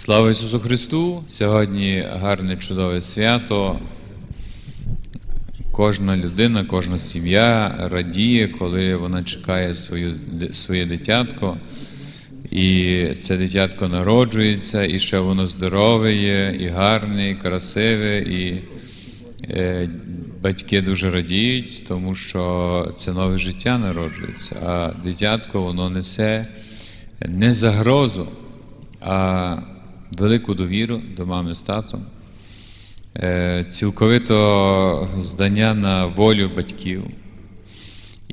Слава Ісусу Христу! Сьогодні гарне чудове свято. Кожна людина, кожна сім'я радіє, коли вона чекає свою, своє дитятко. І це дитятко народжується, і ще воно здорове є, і гарне, і красиве, і е, батьки дуже радіють, тому що це нове життя народжується. А дитятко воно несе не загрозу, а велику довіру до мами з татом, е, цілковито здання на волю батьків.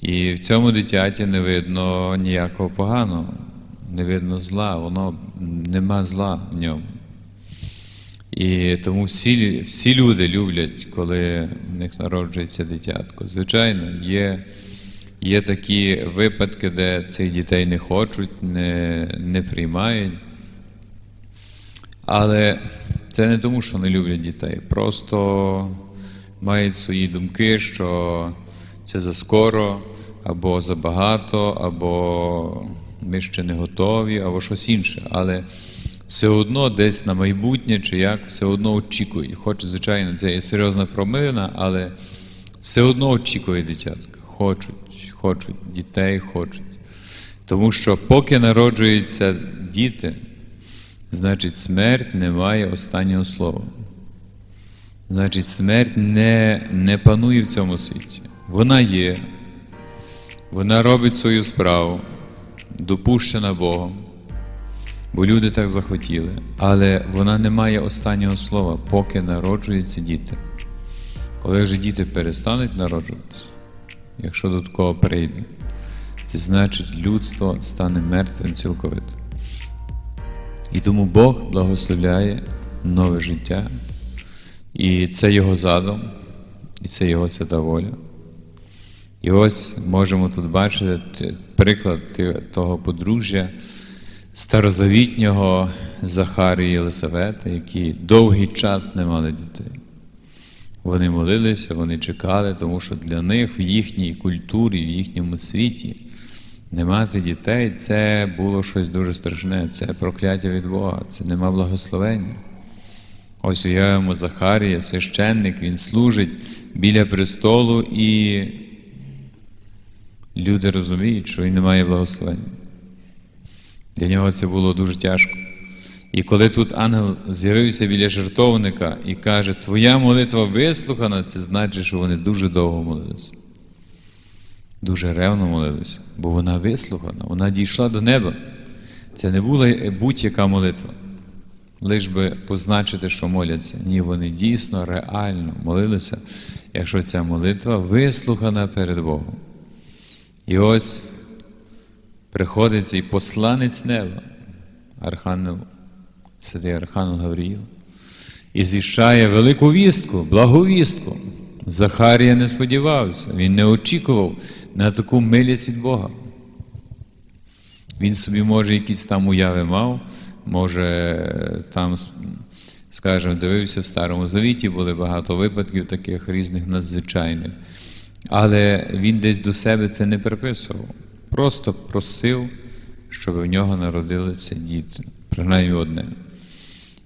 І в цьому дитяті не видно ніякого поганого, не видно зла, воно нема зла в ньому. І тому всі, всі люди люблять, коли в них народжується дитятко. Звичайно, є, є такі випадки, де цих дітей не хочуть, не, не приймають. Але це не тому, що не люблять дітей. Просто мають свої думки, що це заскоро, або забагато, або ми ще не готові, або щось інше. Але все одно десь на майбутнє чи як, все одно очікують. Хоч, звичайно, це є серйозна промовина, але все одно очікує дитятка. Хочуть, хочуть, дітей хочуть. Тому що поки народжуються діти, значить смерть не має останнього слова. Значить, смерть не, не панує в цьому світі. Вона є, вона робить свою справу, допущена Богом, бо люди так захотіли. Але вона не має останнього слова, поки народжуються діти. Коли вже діти перестануть народжуватися, якщо до такого прийде, то значить людство стане мертвим цілковито. І тому Бог благословляє нове життя, і це Його задум, і це Його свята воля. І ось можемо тут бачити приклад того подружжя старозавітнього Захарії і Єлисавета, які довгий час не мали дітей. Вони молилися, вони чекали, тому що для них в їхній культурі, в їхньому світі не мати дітей це було щось дуже страшне, це прокляття від Бога, це нема благословення. Ось уявимо Захарія, священник, він служить біля престолу, і люди розуміють, що він не має благословення. Для нього це було дуже тяжко. І коли тут ангел з'явився біля жертовника і каже, Твоя молитва вислухана, це значить, що вони дуже довго молилися. Дуже ревно молилися, бо вона вислухана, вона дійшла до неба. Це не була будь-яка молитва. Лиш би позначити, що моляться. Ні, вони дійсно реально молилися, якщо ця молитва вислухана перед Богом. І ось приходить цей посланець неба, Архангел, святий Архангел Гавріїл, і звіщає велику вістку, благовістку. Захарія не сподівався, він не очікував на таку милість від Бога. Він собі, може, якісь там уяви мав, може, там, скажімо, дивився в Старому Завіті, були багато випадків таких різних надзвичайних. Але він десь до себе це не приписував. Просто просив, щоб в нього народилися діти, принаймні одне.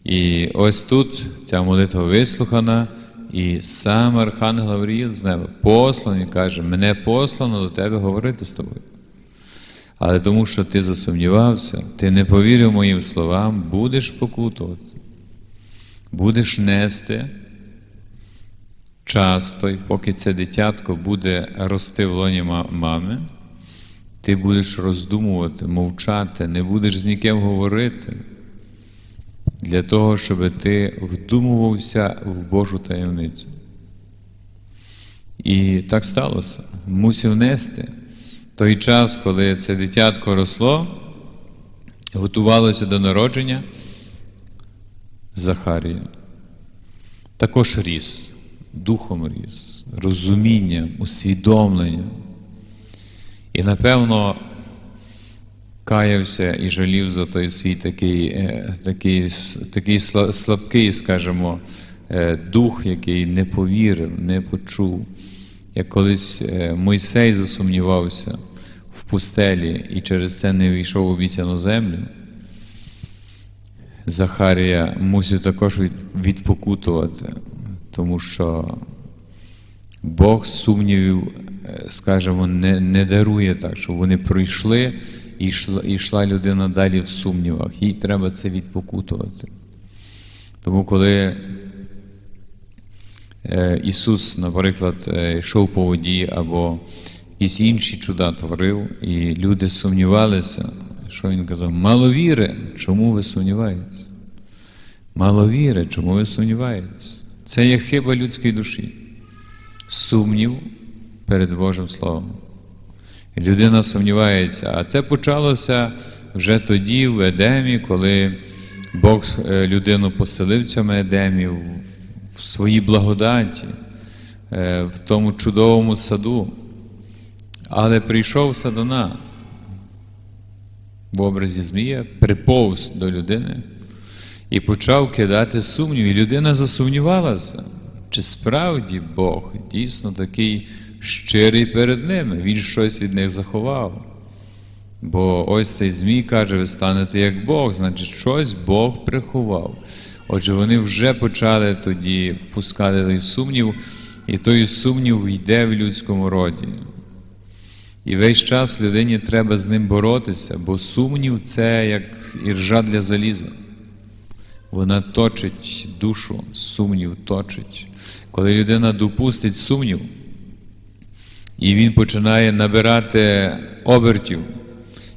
І ось тут ця молитва вислухана. І сам Архангел Гавріїл з неба посланий каже, мене послано до тебе говорити з тобою. Але тому, що ти засумнівався, ти не повірив моїм словам, будеш покутувати, будеш нести час той, поки це дитятко буде рости в лоні мами, ти будеш роздумувати, мовчати, не будеш з ніким говорити для того, щоб ти вдумувався в Божу таємницю. І так сталося. Мусив нести той час, коли це дитятко росло, готувалося до народження Захарія. Також ріс, духом ріс, розумінням, усвідомленням. І напевно каявся і жалів за той свій такий, такий, такий слабкий, скажімо, дух, який не повірив, не почув. Як колись Мойсей засумнівався в пустелі і через це не війшов в обіцяну землю. Захарія мусив також відпокутувати, тому що Бог сумнівів, е, скажімо, не, не дарує так, щоб вони пройшли і йшла, йшла людина далі в сумнівах. Їй треба це відпокутувати. Тому коли е, Ісус, наприклад, е, йшов по воді або якісь інші чуда творив, і люди сумнівалися, що Він казав, мало віри, чому ви сумніваєтесь? Мало віри, чому ви сумніваєтесь? Це є хиба людської душі. Сумнів перед Божим Словом. І Людина сумнівається, а це почалося вже тоді, в Едемі, коли Бог е, людину поселив в цьому Едемі, в своїй благодаті, е, в тому чудовому саду. Але прийшов садона в образі Змія, приповз до людини і почав кидати сумнів. І людина засумнівалася, чи справді Бог дійсно такий щирий перед ними, він щось від них заховав. Бо ось цей Змій каже, ви станете як Бог, значить, щось Бог приховав. Отже, вони вже почали тоді впускати той сумнів, і той сумнів йде в людському роді. І весь час людині треба з ним боротися, бо сумнів це як іржа для заліза. Вона точить душу, сумнів точить. Коли людина допустить сумнів, і він починає набирати обертів,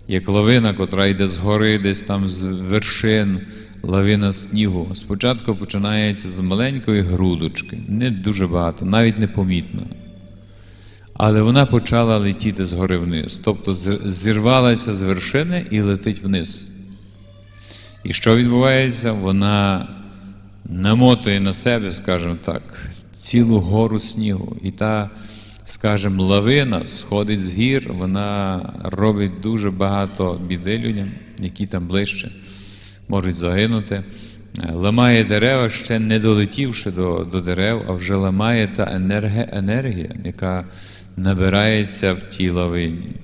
як лавина, котра йде з гори, десь там з вершин, лавина снігу. Спочатку починається з маленької грудочки, не дуже багато, навіть непомітно. Але вона почала летіти згори вниз, тобто зірвалася з вершини і летить вниз. І що відбувається? Вона намотує на себе, скажімо так, цілу гору снігу. І та, скажімо, лавина сходить з гір, вона робить дуже багато біди людям, які там ближче можуть загинути. Ламає дерева, ще не долетівши до, до дерев, а вже ламає та енерге, енергія, яка набирається в тій лавині.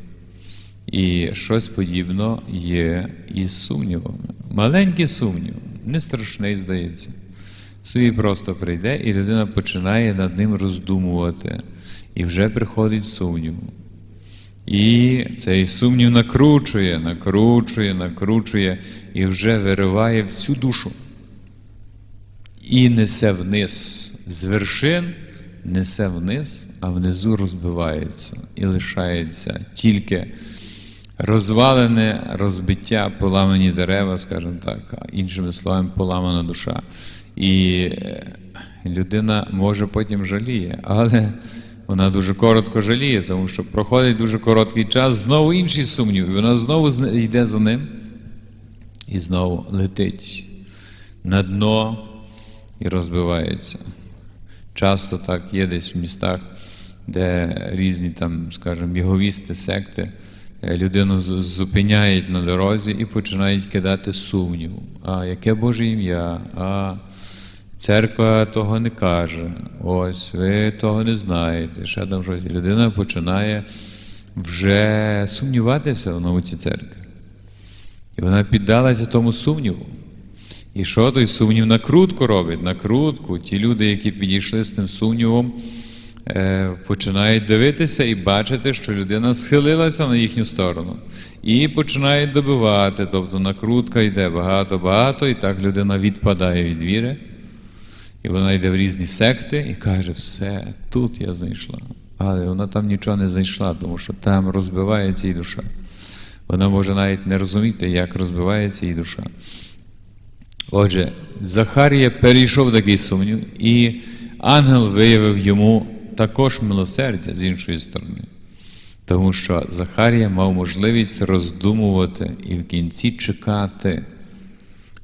І щось подібне є із сумнівами. Маленький сумнів, не страшний, здається. Собі просто прийде, і людина починає над ним роздумувати, і вже приходить сумнів. І цей сумнів накручує, накручує, накручує і вже вириває всю душу. І несе вниз з вершин, несе вниз, а внизу розбивається і лишається тільки розвалене розбиття, поламані дерева, скажімо так, іншими словами, поламана душа. І е, людина може потім жаліє, але вона дуже коротко жаліє, тому що проходить дуже короткий час, знову інший сумнів, і вона знову йде за ним і знову летить на дно і розбивається. Часто так є десь в містах, де різні там, скажімо, біговісти, секти, е, людину зупиняють на дорозі і починають кидати сумнів. А яке Боже ім'я? А церква того не каже. Ось ви того не знаєте. Ще там щось. Людина починає вже сумніватися в науці церкви. І вона піддалася тому сумніву. І що той сумнів накрутку робить? Накрутку. Ті люди, які підійшли з тим сумнівом, е, починають дивитися і бачити, що людина схилилася на їхню сторону. І починають добивати. Тобто накрутка йде багато-багато, і так людина відпадає від віри. І вона йде в різні секти і каже, все, тут я знайшла. Але вона там нічого не знайшла, тому що там розбивається її душа. Вона може навіть не розуміти, як розбивається її душа. Отже, Захарія перейшов такий сумнів, і ангел виявив йому також милосердя з іншої сторони. Тому що Захарія мав можливість роздумувати і в кінці чекати,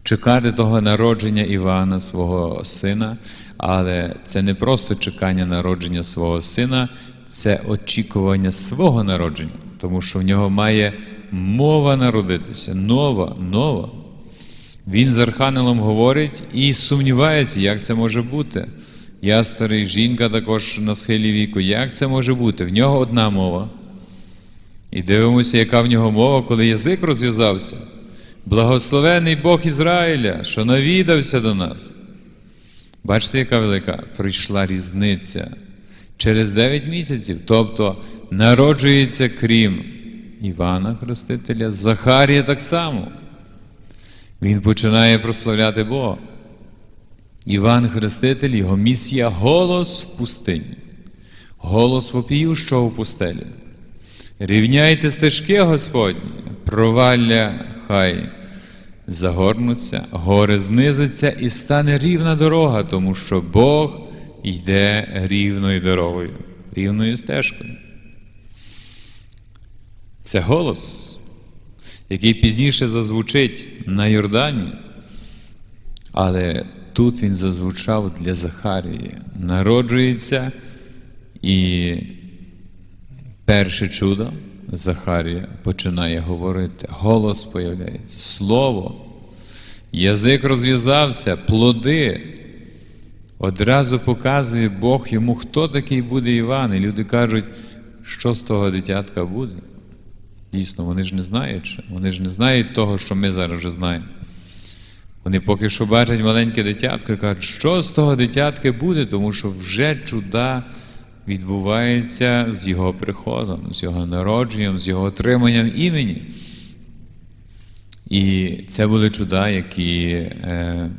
чекати того народження Івана, свого сина, але це не просто чекання народження свого сина, це очікування свого народження, тому що в нього має мова народитися, нова, нова. Він з Архангелом говорить і сумнівається, як це може бути. Я старий, жінка також на схилі віку. Як це може бути? В нього одна мова. І дивимося, яка в нього мова, коли язик розв'язався. Благословений Бог Ізраїля, що навідався до нас. Бачите, яка велика прийшла різниця через 9 місяців. Тобто народжується крім Івана Хрестителя, Захарія так само. Він починає прославляти Бога. Іван Хреститель, його місія голос в пустині, голос вопіющого в пустелі. Рівняйте стежки Господні, провалля хай загорнуться, гори знизиться і стане рівна дорога, тому що Бог йде рівною дорогою, рівною стежкою. Це голос, який пізніше зазвучить на Йордані, але тут він зазвучав для Захарії. Народжується і перше чудо Захарія починає говорити, голос появляється, слово, язик розв'язався, плоди. Одразу показує Бог йому, хто такий буде Іван. І люди кажуть, що з того дитятка буде. Дійсно, вони ж не знають, вони ж не знають того, що ми зараз вже знаємо. Вони поки що бачать маленьке дитятко і кажуть, що з того дитятки буде, тому що вже чуда відбуваються з його приходом, з його народженням, з його отриманням імені. І це були чуда, які, е,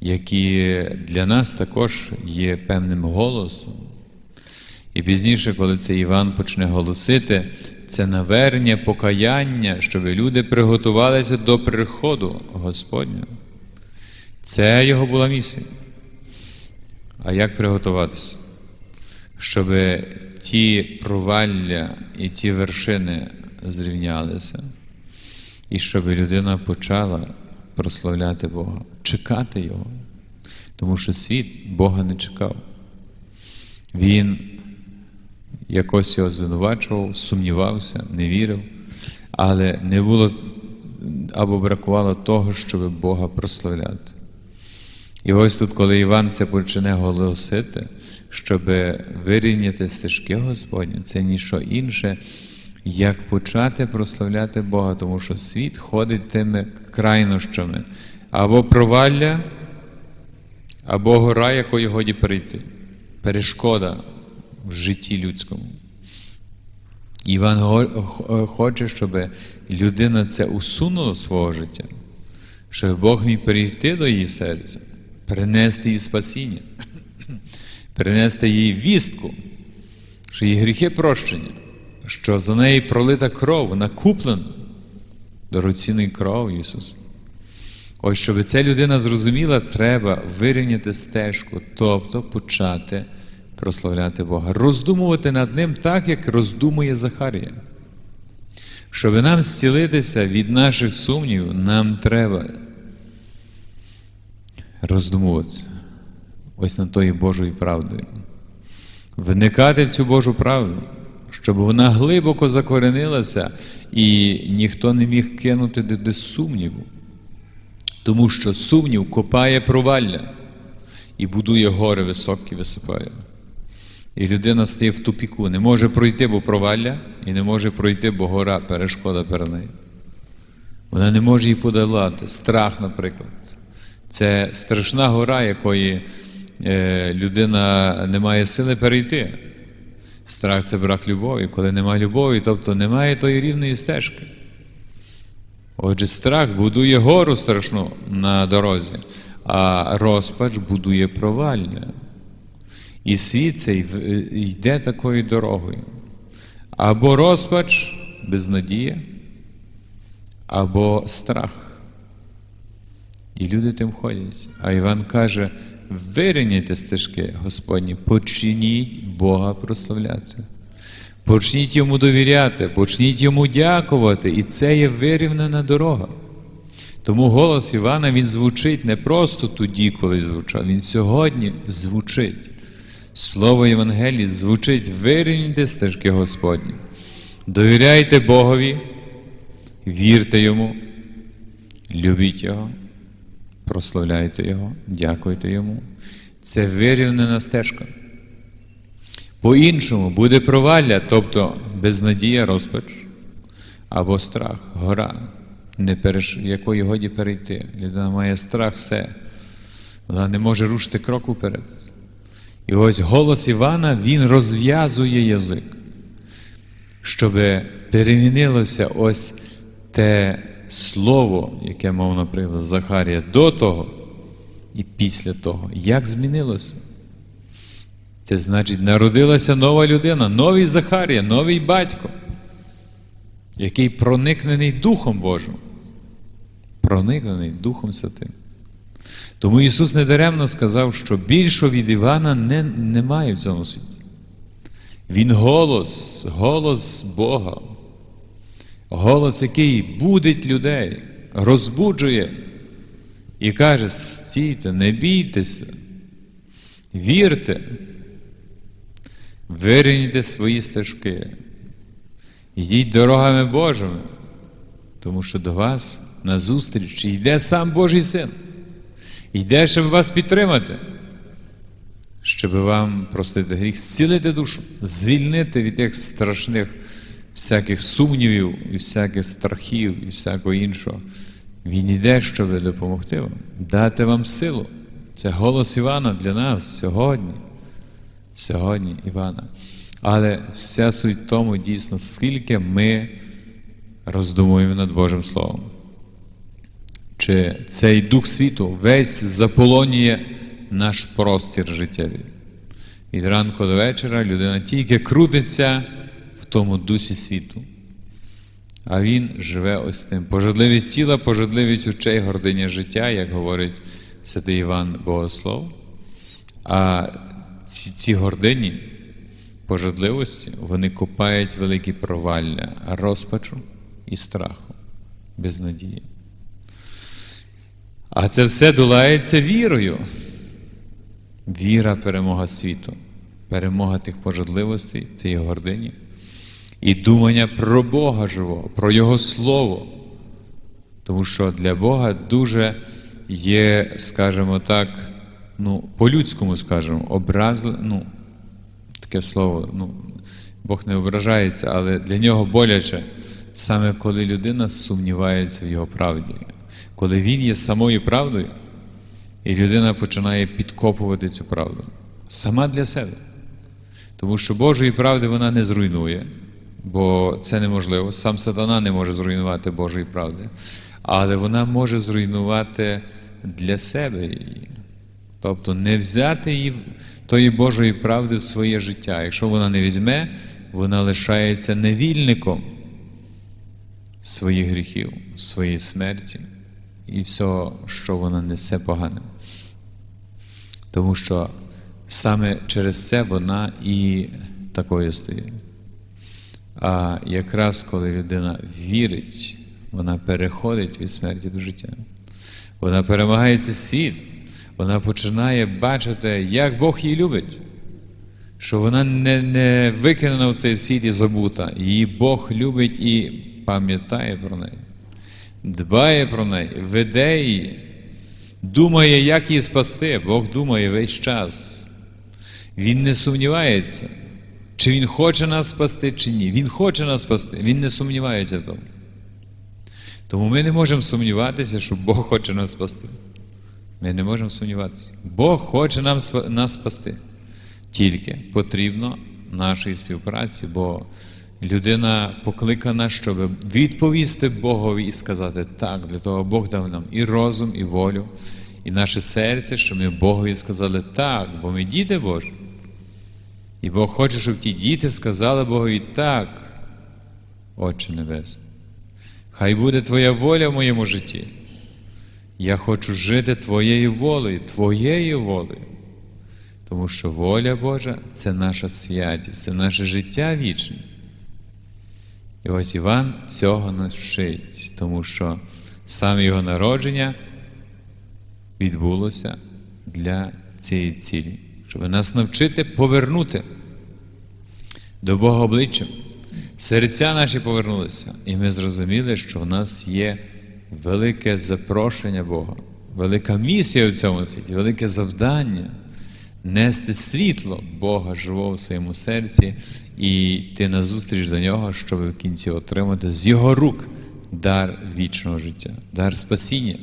які для нас також є певним голосом. І пізніше, коли цей Іван почне голосити, це навернення, покаяння, щоб люди приготувалися до приходу Господнього. Це його була місія. А як приготуватися? Щоб ті провалля і ті вершини зрівнялися, і щоб людина почала прославляти Бога, чекати Його. Тому що світ Бога не чекав. Він якось його звинувачував, сумнівався, не вірив, але не було або бракувало того, щоб Бога прославляти. І ось тут, коли Іван це почне голосити, щоб вирівняти стежки Господні, це ніщо інше, як почати прославляти Бога, тому що світ ходить тими крайнощами. Або провалля, або гора, якої годі перейти, перешкода в житті людському. Іван хоче, щоб людина це усунула з свого життя, щоб Бог міг перейти до її серця, принести їй спасіння, принести їй вістку, що її гріхи прощені, що за неї пролита кров, вона куплена дорогоцінною кров Ісуса. Ось, щоб ця людина зрозуміла, треба вирівняти стежку, тобто почати прославляти Бога, роздумувати над Ним так, як роздумує Захарія. Щоб нам зцілитися від наших сумнівів, нам треба роздумувати ось над тою Божою правдою, вникати в цю Божу правду, щоб вона глибоко закоренилася і ніхто не міг кинути до сумніву. Тому що сумнів копає провалля і будує гори високі, висипає. І людина стає в тупіку, не може пройти, бо провалля, і не може пройти, бо гора перешкода перед нею. Вона не може її подолати. Страх, наприклад. Це страшна гора, якої людина не має сили перейти. Страх це брак любові. Коли немає любові, тобто немає тої рівної стежки. Отже, страх будує гору страшну на дорозі, а розпач будує провалля. І світ цей йде такою дорогою. Або розпач, безнадія, або страх. І люди тим ходять. А Іван каже: вирівняйте стежки, Господні, починіть Бога прославляти. Почніть йому довіряти, почніть йому дякувати, і це є вирівнена дорога. Тому голос Івана він звучить не просто тоді, коли звучав, він сьогодні звучить. Слово Євангелії звучить вирівняйте стежки Господні. Довіряйте Богові, вірте Йому, любіть Його, прославляйте Його, дякуйте Йому. Це вирівнена стежка. По-іншому буде провалля, тобто безнадія, розпач або страх, гора. не переш... якої годі перейти. Людина має страх, все. Вона не може рушити кроку вперед. І ось голос Івана він розв'язує язик, щоб перемінилося ось те слово, яке мав, наприклад, Захарія до того і після того. Як змінилося? Це значить, народилася нова людина, новий Захарія, новий батько, який проникнений Духом Божим. Проникнений Духом Святим. Тому Ісус недаремно сказав, що більшого від Івана не, немає в цьому світі. Він голос, голос Бога, голос, який будить людей, розбуджує і каже: стійте, не бійтеся, вірте, вирівняйте свої стежки, йдіть дорогами Божими, тому що до вас назустріч йде сам Божий Син. Йде, щоб вас підтримати, щоб вам простити гріх, зцілити душу, звільнити від тих страшних всяких сумнівів і всяких страхів і всякого іншого. Він йде, щоб допомогти вам, дати вам силу. Це голос Івана для нас сьогодні. Сьогодні Івана. Але вся суть в тому дійсно, скільки ми роздумуємо над Божим Словом. Чи цей дух світу весь заполонює наш простір життєвий. Від ранку до вечора людина тільки крутиться тому дусі світу. А він живе ось тим. Пожадливість тіла, пожадливість очей, гординя життя, як говорить святий Іван Богослов. А ці, ці гордині, пожадливості, вони копають великі провалля розпачу і страху, безнадії. А це все долається вірою. Віра перемога світу, перемога тих пожадливостей, тієї гордині. І думання про Бога живого, про Його Слово. Тому що для Бога дуже є, скажімо так, ну, по-людському скажемо, образ, ну, таке слово, ну, Бог не ображається, але для нього боляче, саме коли людина сумнівається в його правді коли він є самою правдою, і людина починає підкопувати цю правду сама для себе. Тому що Божої правди вона не зруйнує, бо це неможливо. Сам сатана не може зруйнувати Божої правди, але вона може зруйнувати для себе її. Тобто не взяти її тої Божої правди в своє життя. Якщо вона не візьме, вона лишається невільником своїх гріхів, своєї смерті і все, що вона несе погане. Тому що саме через це вона і такою стає. А якраз коли людина вірить, вона переходить від смерті до життя. Вона перемагає цей світ, вона починає бачити, як Бог її любить, що вона не не викинена в цей світ і забута. Її Бог любить і пам'ятає про неї дбає про неї, веде її, думає, як її спасти. Бог думає весь час. Він не сумнівається, чи Він хоче нас спасти, чи ні. Він хоче нас спасти, Він не сумнівається в тому. Тому ми не можемо сумніватися, що Бог хоче нас спасти. Ми не можемо сумніватися. Бог хоче нам, нас спасти. Тільки потрібно нашої співпраці, бо Людина покликана, щоб відповісти Богові і сказати так, для того Бог дав нам і розум, і волю, і наше серце, щоб ми Богові сказали так, бо ми діти Божі. І Бог хоче, щоб ті діти сказали Богові так, Отче Небесний. Хай буде Твоя воля в моєму житті. Я хочу жити Твоєю волею, Твоєю волею. Тому що воля Божа це наша святість, це наше життя вічне. І ось Іван цього нас вчить, тому що саме його народження відбулося для цієї цілі, щоб нас навчити повернути до Бога обличчям. Серця наші повернулися, і ми зрозуміли, що в нас є велике запрошення Бога, велика місія в цьому світі, велике завдання нести світло Бога живого в своєму серці і йти назустріч до нього, щоб в кінці отримати з його рук дар вічного життя, дар спасіння,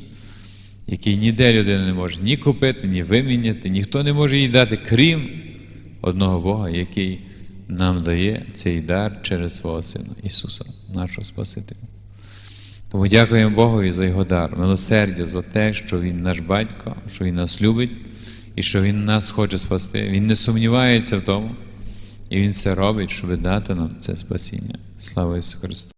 який ніде людина не може ні купити, ні виміняти, ніхто не може їй дати, крім одного Бога, який нам дає цей дар через свого Сина Ісуса, нашого Спасителя. Тому дякуємо Богові за Його дар, милосердя, за те, що Він наш батько, що Він нас любить і що Він нас хоче спасти. Він не сумнівається в тому, і Він все робить, щоб дати нам це спасіння. Слава Ісусу Христу!